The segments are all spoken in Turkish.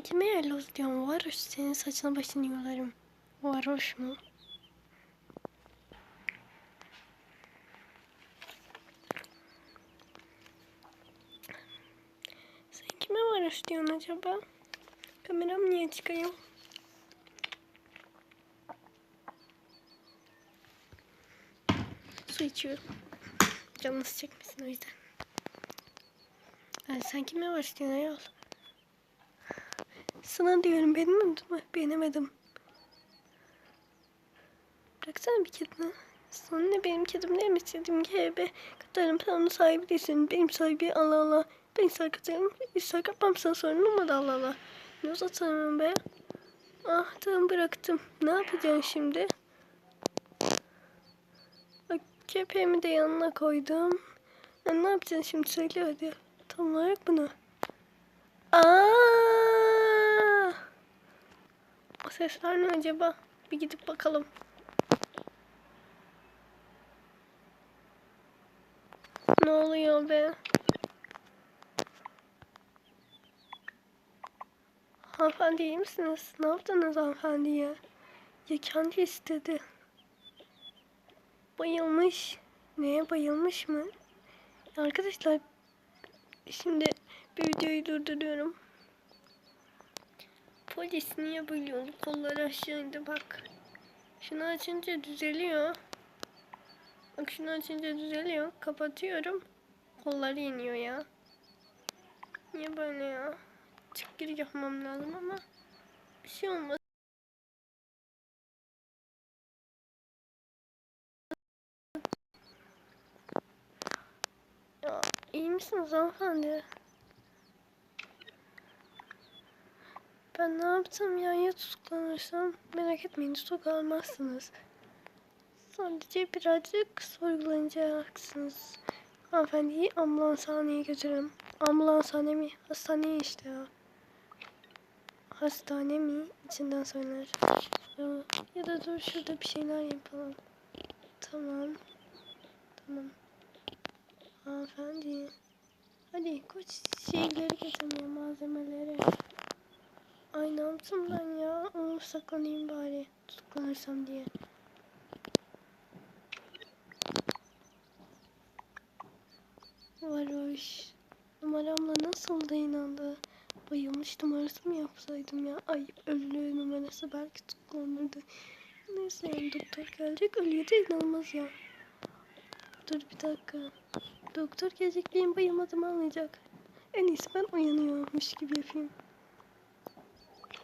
Sen kime yelloz diyorsun? Varoş senin saçına başını yolarım. Varoş mu? Sen kime varoş diyorsun acaba? Kameram niye çıkıyor? Su içiyorum. Canınız çekmesin o yüzden. Ay, sen kime varoş diyorsun ayol? Sana diyorum benim mi? Beğenemedim. Bıraksana bir kedini. Sana ne benim kedim değil mi? İstediğim gibi katarım. Sen onun sahibi değilsin. Benim sahibi Allah Allah. Ben ister katarım. ister kapmam sana sorun olmadı Allah Allah. Ne uzatalım be? Ah tamam bıraktım. Ne yapacaksın şimdi? Bak köpeğimi de yanına koydum. Ya, ne yapacaksın şimdi söyle hadi. Tam olarak bunu. Aa! Sesler ne acaba? Bir gidip bakalım. Ne oluyor be? Hanımefendi iyi misiniz? Ne yaptınız hanımefendiye? Ya kendi istedi. Bayılmış. Neye bayılmış mı? Arkadaşlar şimdi bir videoyu durduruyorum. Polis niye böyle oldu? Kolları aşağıydı bak. Şunu açınca düzeliyor. Bak şunu açınca düzeliyor. Kapatıyorum. Kolları iniyor ya. Niye böyle ya? Çık gir yapmam lazım ama bir şey olmaz. Ya iyi misiniz hanımefendi? Ben ne yaptım ya? Ya tutuklanırsam merak etmeyin tutuklanmazsınız. Sadece birazcık sorgulanacaksınız. Hanımefendiyi ambulanshaneye götürelim. Ambulanshane mi? Hastane işte ya. Hastane mi? İçinden söyler. Ya, da dur şurada bir şeyler yapalım. Tamam. Tamam. Hanımefendi. Hadi koş şeyleri getirmeye malzemeleri. Ay ne yaptım ben ya? Onu saklanayım bari. Tutuklanırsam diye. Varoş. Numaramla nasıl da inandı? Bayılmış numarası mı yapsaydım ya? Ay ölü numarası belki tutuklanırdı. Neyse yani doktor gelecek ölüye de inanmaz ya. Dur bir dakika. Doktor gelecek benim bayılmadığımı anlayacak. En iyisi ben uyanıyormuş gibi yapayım.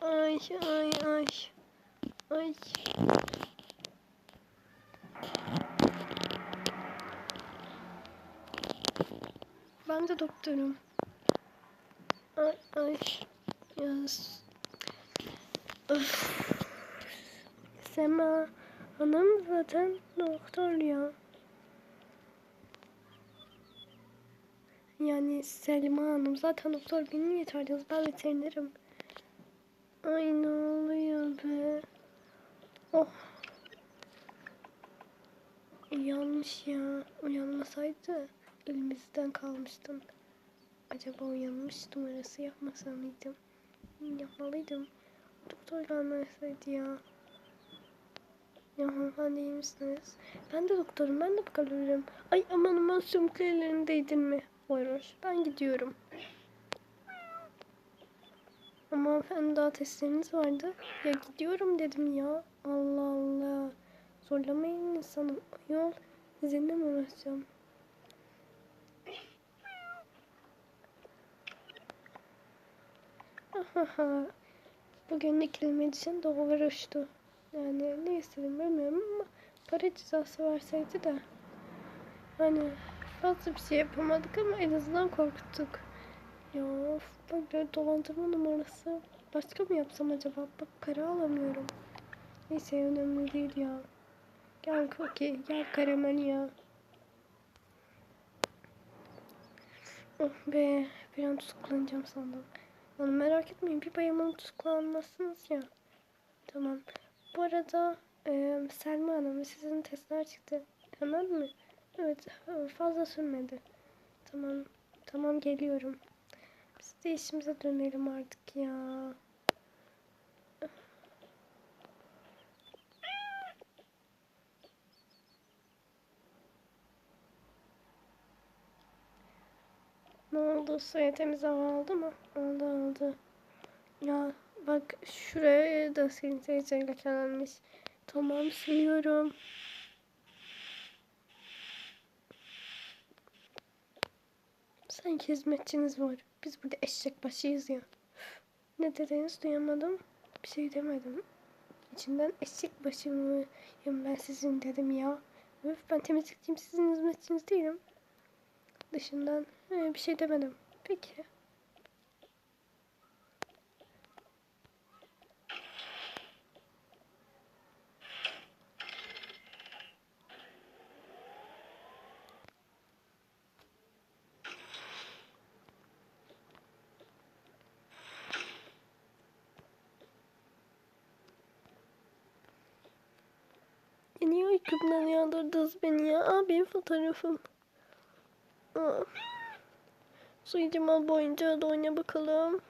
Ay ay ay. Ay. Ben de doktorum. Ay ay. Yaz. Öf. Sema Hanım zaten doktor ya. Yani Selma Hanım zaten doktor benim yeter ben veterinerim. Ay ne oluyor be? Oh. Uyanmış ya. Uyanmasaydı elimizden kalmıştım. Acaba uyanmış numarası yapmasa mıydım? Yapmalıydım. Doktor gelmeseydi ya. Ya hanımefendi iyi misiniz? Ben de doktorum. Ben de bakabilirim. Ay aman aman sümükle ellerini değdin mi? Varoş. Ben gidiyorum. Ama hanımefendi daha testleriniz vardı. Ya gidiyorum dedim ya. Allah Allah. Zorlamayın insanı. Yol. Sizinle mi uğraşacağım? Bugün kelime için doğru uçtu. Yani ne istedim bilmiyorum ama para cezası verseydi de. Hani fazla bir şey yapamadık ama en azından korkuttuk. Ya of, bak dolandırma numarası. Başka mı yapsam acaba? Bak para alamıyorum. Neyse önemli değil ya. Gel Cookie, gel karamel ya. Oh be, bir an tutuklanacağım sandım. Yani merak etmeyin bir bayılmanın tutuklanmazsınız ya. Tamam. Bu arada e, Selma Hanım sizin testler çıktı. Hemen mi? Evet fazla sürmedi. Tamam. Tamam geliyorum. Biz işimize dönelim artık ya. Ne oldu? Suya temiz hava aldı mı? Aldı aldı. Ya bak şuraya da seni teyzeyle. Tamam siliyorum. Sanki hizmetçiniz var. Biz burada eşek başıyız ya. Ne dediniz duyamadım. Bir şey demedim. İçinden eşek başı mıyım ben sizin dedim ya. Öf ben temizlikçiyim sizin hizmetçiniz değilim. Dışından e, bir şey demedim. Peki. Ya niye uykumdan uyandırdınız beni ya? Aa benim fotoğrafım. Aa. Suyu boyunca da oyna bakalım.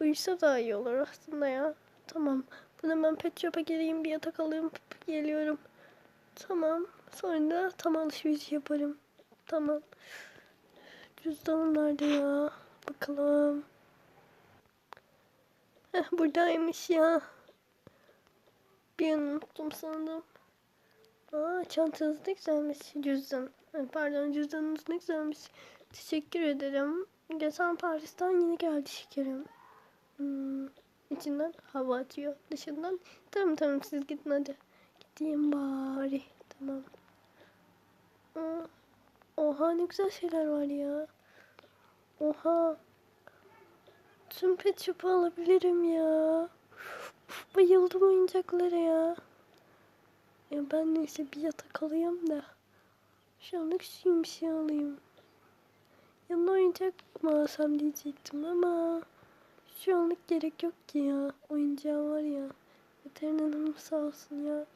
Uyusa daha iyi olur aslında ya. Tamam. Ben hemen pet shop'a geleyim bir yatak alayım. Geliyorum. Tamam. Sonra da tam alışveriş yaparım. Tamam. Cüzdanım nerede ya? Bakalım. Heh, buradaymış ya. Bir an unuttum sandım. Aa çantanız ne güzelmiş cüzdan. Pardon cüzdanınız ne güzelmiş. Teşekkür ederim. Geçen Paris'ten yeni geldi şekerim. Hmm, içinden hava atıyor. Dışından tamam tamam siz gidin hadi. Gideyim bari. Tamam. Aa, oha ne güzel şeyler var ya. Oha. Tüm pet shop'u alabilirim ya. Uf, bayıldım oyuncaklara ya. Ya ben neyse bir yatak alayım da. Şu anlık bir şey alayım. Yanına oyuncak mı alsam diyecektim ama şu anlık gerek yok ki ya. Oyuncağı var ya. Veteriner hanım sağ olsun ya.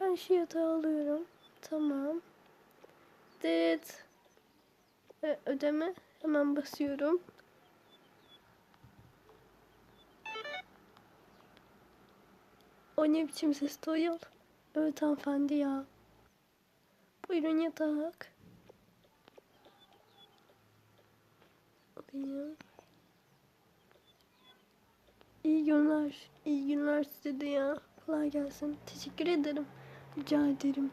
Ben şu yatağı alıyorum. Tamam. Evet. Ve ödeme hemen basıyorum. O ne biçim ses Toyol? Evet hanımefendi ya. Buyurun yatak. Alayım. İyi günler. İyi günler size de ya. Kolay gelsin. Teşekkür ederim. Rica ederim.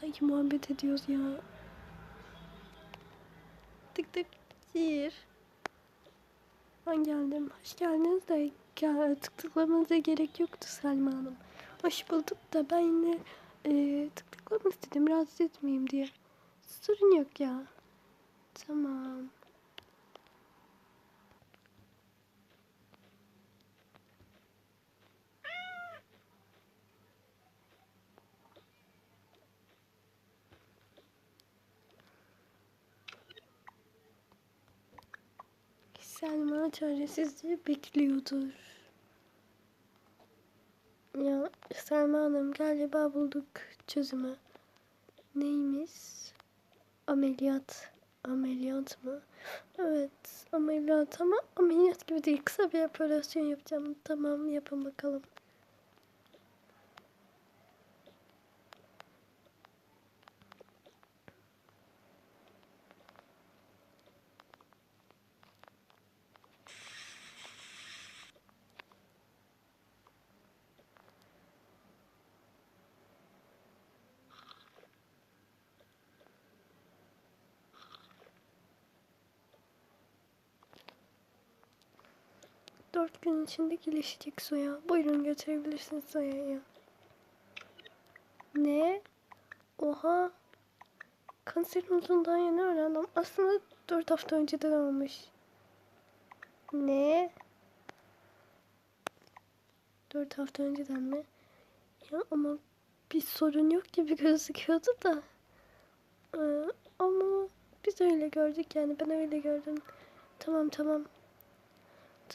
Sanki muhabbet ediyoruz ya. Tık tık. Gir. Ben geldim. Hoş geldiniz de tık tıklamanıza gerek yoktu Selma Hanım. Hoş bulduk da ben yine e, tık istedim rahatsız etmeyeyim diye. Sorun yok ya. Tamam. Selma çaresizce bekliyordur. Ya Selma Hanım galiba bulduk çözümü. Neymiş? Ameliyat. Ameliyat mı? Evet ameliyat ama ameliyat gibi değil. Kısa bir operasyon yapacağım. Tamam yapın bakalım. Dört gün içinde gelişecek soya. Buyurun götürebilirsiniz soyayı. Ne? Oha. Kanserin uzunluğundan yeni öğrendim. Aslında dört hafta önceden olmuş. Ne? Dört hafta önceden mi? Ya ama bir sorun yok gibi gözüküyordu da. Ee, ama biz öyle gördük yani ben öyle gördüm. Tamam tamam.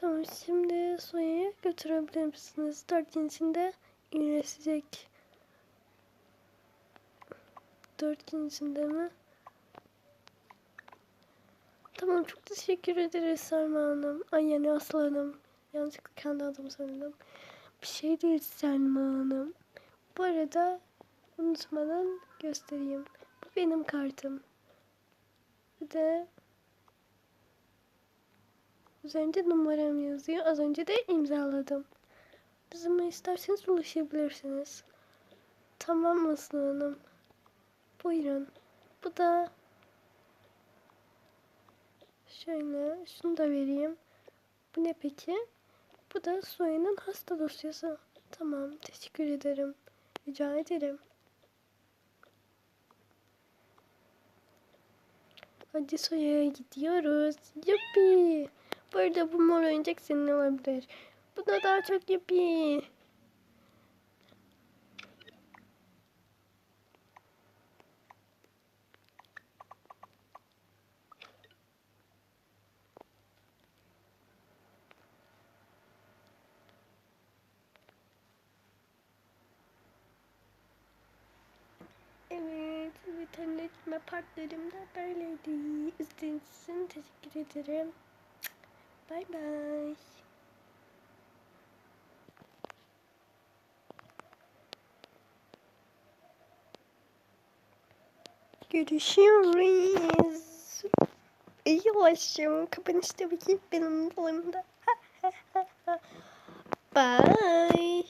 Tamam şimdi soyayı götürebilir misiniz? Dört gün içinde iyileşecek. Dört gün içinde mi? Tamam çok teşekkür ederiz Selma Hanım. Ay yani Aslı Hanım. Yanlışlıkla kendi adımı söyledim. Bir şey değil Selma Hanım. Bu arada unutmadan göstereyim. Bu benim kartım. Bir de Üzerinde numaram yazıyor. Az önce de imzaladım. Bizimle isterseniz ulaşabilirsiniz. Tamam Aslı Hanım. Buyurun. Bu da şöyle şunu da vereyim. Bu ne peki? Bu da Soya'nın hasta dosyası. Tamam, teşekkür ederim. Rica ederim. Hadi Soya'ya gidiyoruz. Yuppi. Bu arada bu mor oyuncak senin olabilir. Bu da daha çok yuppi. Evet, internetme partlarım da böyleydi. İzlediğiniz için teşekkür ederim. Bay bay. Görüşürüz. İyi ulaşım. Kapanış tabii benim bulamda. Bye.